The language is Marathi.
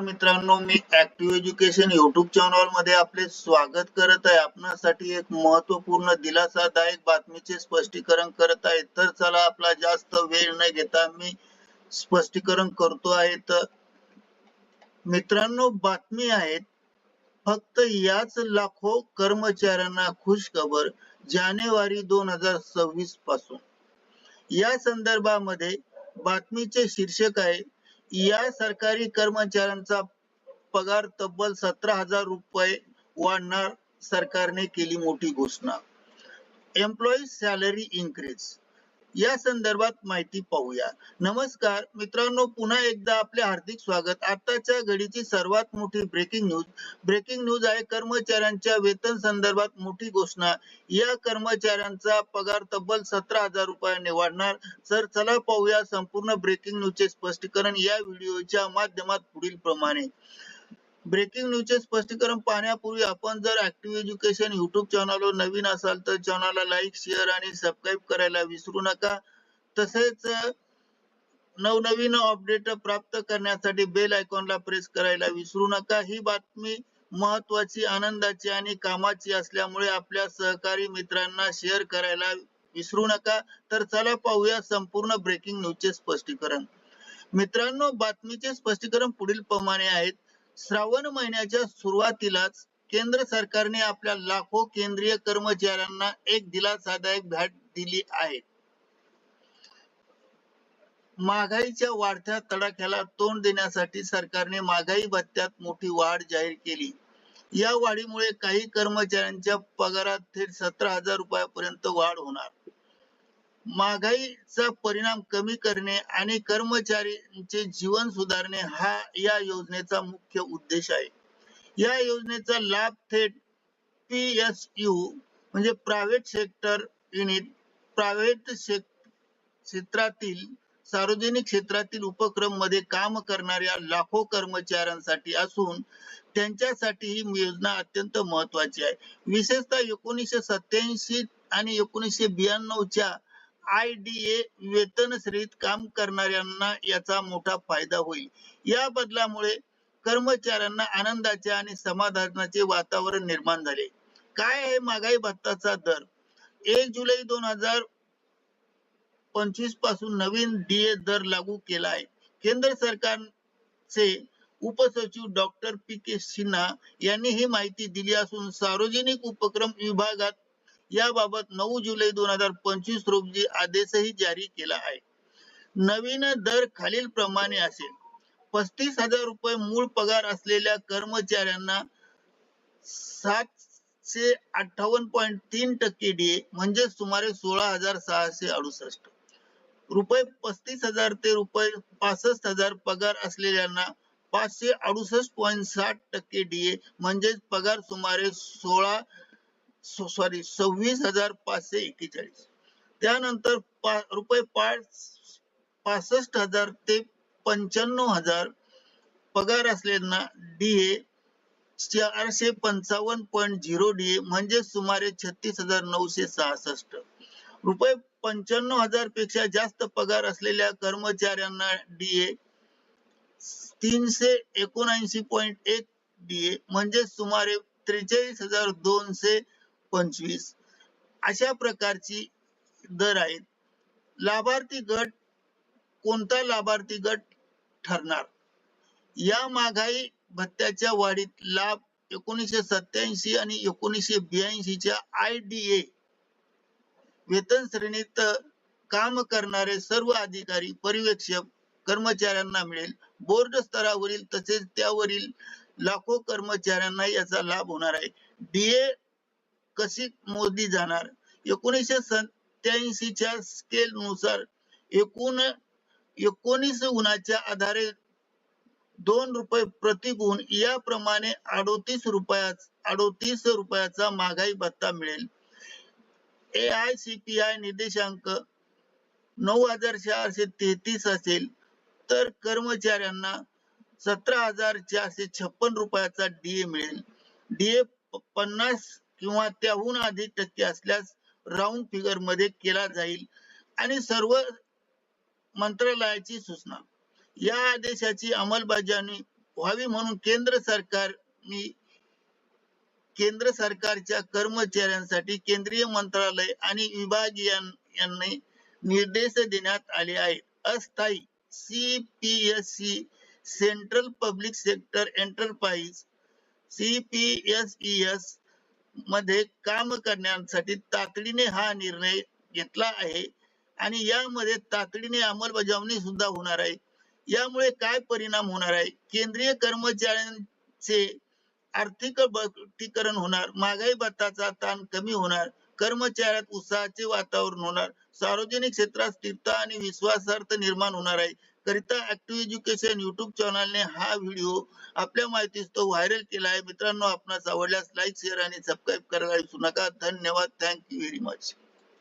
नमस्कार मित्रांनो मी ऍक्टिव्ह एज्युकेशन युट्यूब चॅनलमध्ये आपले स्वागत करत आहे. आपणासाठी एक महत्त्वपूर्ण दिलासादायक बातमीचे स्पष्टीकरण करत आहे. तर चला आपला जास्त वेळ न घेता मी स्पष्टीकरण करतो आहे. तर मित्रांनो बातमी आहेत फक्त याच लाखो कर्मचाऱ्यांना खुश खबर जानेवारी दोन हजार सव्वीसपासून. या संदर्भामध्ये बातमीचे शीर्षक आहे या सरकारी कर्मचाऱ्यांचा पगार तब्बल सतरा हजार रुपये वाढणार सरकारने केली मोठी घोषणा. एम्प्लॉई सॅलरी इन्क्रीज या संदर्भात माहिती पाहूया. नमस्कार मित्रांनो पुन्हा एकदा आपले हार्दिक स्वागत. आताच्या घडीची सर्वात मोठी ब्रेकिंग न्यूज ब्रेकिंग न्यूज आहे कर्मचाऱ्यांच्या वेतन संदर्भात मोठी घोषणा. या कर्मचाऱ्यांचा पगार तब्बल सतरा हजार रुपयाने वाढणार. सर चला पाहूया संपूर्ण ब्रेकिंग न्यूजचे स्पष्टीकरण या व्हिडिओच्या माध्यमात पुढील प्रमाणे ब्रेकिंग न्यूजचे स्पष्टीकरण पाहण्यापूर्वी आपण जर ऍक्टिव्ह एज्युकेशन युट्यूब चॅनलवर नवीन असाल तर चॅनलला लाईक शेअर आणि सबस्क्राईब करायला विसरू नका. तसेच नवनवीन अपडेट प्राप्त करण्यासाठी बेल आयकॉनला प्रेस करायला विसरू नका. ही बातमी महत्वाची आनंदाची आणि कामाची असल्यामुळे आपल्या सहकारी मित्रांना शेअर करायला विसरू नका. तर चला पाहूया संपूर्ण ब्रेकिंग न्यूजचे स्पष्टीकरण. मित्रांनो बातमीचे स्पष्टीकरण पुढील प्रमाणे आहेत. श्रावण महिन्याच्या सुरुवातीलाच केंद्र सरकारने आपल्या लाखो केंद्रीय कर्मचाऱ्यांना एक दिलासादायक भेट दिली आहे. महागाईच्या वाढत्या तडाख्याला तोंड देण्यासाठी सरकारने महागाई भत्त्यात मोठी वाढ जाहीर केली. या वाढीमुळे काही कर्मचाऱ्यांच्या पगारात थेट सतरा हजार रुपयापर्यंत वाढ होणार. महागाईचा परिणाम कमी करणे आणि कर्मचाऱ्यांचे जीवन सुधारणे हा या योजनेचा मुख्य उद्देश आहे. या योजनेचा लाभ थेट पी एस यू म्हणजे प्रायव्हेट सेक्टर युनिट प्रायव्हेट क्षेत्रातील सार्वजनिक क्षेत्रातील उपक्रममध्ये काम करणाऱ्या लाखो कर्मचाऱ्यांसाठी असून त्यांच्यासाठी ही योजना अत्यंत महत्वाची आहे. विशेषतः एकोणीसशे सत्याऐंशी आणि एकोणीसशे ब्याण्णवच्या आय डी ए वेतन श्रेणीत काम करणाऱ्यांना याचा मोठा फायदा होईल. या बदलामुळे कर्मचाऱ्यांना आनंदाचे आणि समाधानाचे वातावरण निर्माण झाले. काय आहे महागाई भत्ताचा दर? एक जुलै दोन हजार पंचवीसपासून नवीन डीए दर लागू केला आहे. केंद्र सरकारचे उपसचिव डॉक्टर पी के सिन्हा यांनी ही माहिती दिली असून सार्वजनिक उपक्रम विभागात याबाबत नऊ जुलै दोन हजार पंचवीस रोजी आदेशही जारी केला आहे. नवीन दर खालील प्रमाणे असेल. पस्तीस हजार रुपये मूळ पगार असलेल्या कर्मचाऱ्यांना सातशे अठ्ठावन्न पॉईंट तीन टक्के डीए म्हणजे सुमारे सोळा हजार सहाशे अडुसष्ट. रुपये पस्तीस हजार ते रुपये पासष्ट हजार पगार असलेल्यांना पाचशे अडुसष्ट पॉईंट साठ टक्के डीए म्हणजेच पगार सुमारे सोळा सॉरी सव्वीस हजार पाचशे एक्केचाळीस. त्यानंतर पा रुपये पाच पासष्ट हजार ते पंच्याण्णव हजार पगार असलेल्यांना डीए चारशे पंचावन्न पॉईंट झिरो डीए म्हणजे सुमारे छत्तीस हजार नऊशे सहासष्ट. रुपये पंच्याण्णव हजारपेक्षा जास्त पगार असलेल्या कर्मचाऱ्यांना डीए तीनशे एकोणऐंशी पॉईंट एक डीए म्हणजे सुमारे त्रेचाळीस हजार दोनशे पंचवीस अशा प्रकारची दर आहेत. लाभार्थी गट कोणता लाभार्थी गट ठरणार? या महागाई भत्त्याच्या वाढीत लाभ एकोणीसशे सत्याऐंशी आणि एकोणीसशे ब्याऐंशीच्या आय डी ए वेतन श्रेणीत काम करणारे सर्व अधिकारी पर्यवेक्षक कर्मचाऱ्यांना मिळेल. बोर्ड स्तरावरील तसेच त्यावरील लाखो कर्मचाऱ्यांना याचा लाभ होणार आहे. डीए कशी मोजली जाणार? एकोणीसशे सत्याऐंशीच्या स्केल नुसार एकूण एकोणीस गुणाच्या आधारे दोन रुपये प्रतिगुण याप्रमाणे अडोतीस रुपया अडोतीस रुपयाचा महागाई भत्ता मिळेल. A I C P I निर्देशांक नऊ हजार चारशे तेहतीस असेल तर कर्मचाऱ्यांना सतरा हजार चारशे छप्पन रुपयाचा डीए मिळेल. डीए पन्नास किंवा त्याहून अधिक टक्के असल्यास राऊंड फिगरमध्ये केला जाईल. आणि सर्व मंत्रालयाची सूचना. या आदेशाची अंमलबजावणी व्हावी म्हणून केंद्र सरकार केंद्र सरकारच्या कर्मचाऱ्यांसाठी केंद्रीय मंत्रालय आणि विभागीयांनी निर्देश देण्यात आले आहेत. अस्थायी CPSC central public sector enterprise CPSEs मध्ये काम करण्यासाठी तातडीने हा निर्णय घेतला आहे आणि यामध्ये तातडीने अंमलबजावणी सुद्धा होणार आहे. यामुळे काय परिणाम होणार आहे? केंद्रीय कर्मचाऱ्यांचे आर्थिक बळकटीकरण होणार महागाई भत्ताचा ताण कमी होणार कर्मचाऱ्यात उत्साहाचे वातावरण होणार. सार्वजनिक क्षेत्रात स्थिरता आणि विश्वासार्थ निर्माण होणार आहे. करिता ऍक्टिव्ह एज्युकेशन युट्यूब चॅनलने हा व्हिडिओ आपल्या माहितीस तो व्हायरल केला आहे. मित्रांनो आपणास आवडल्यास लाईक शेअर आणि सबस्क्राईब करायला विसरू नका. धन्यवाद. Thank you very much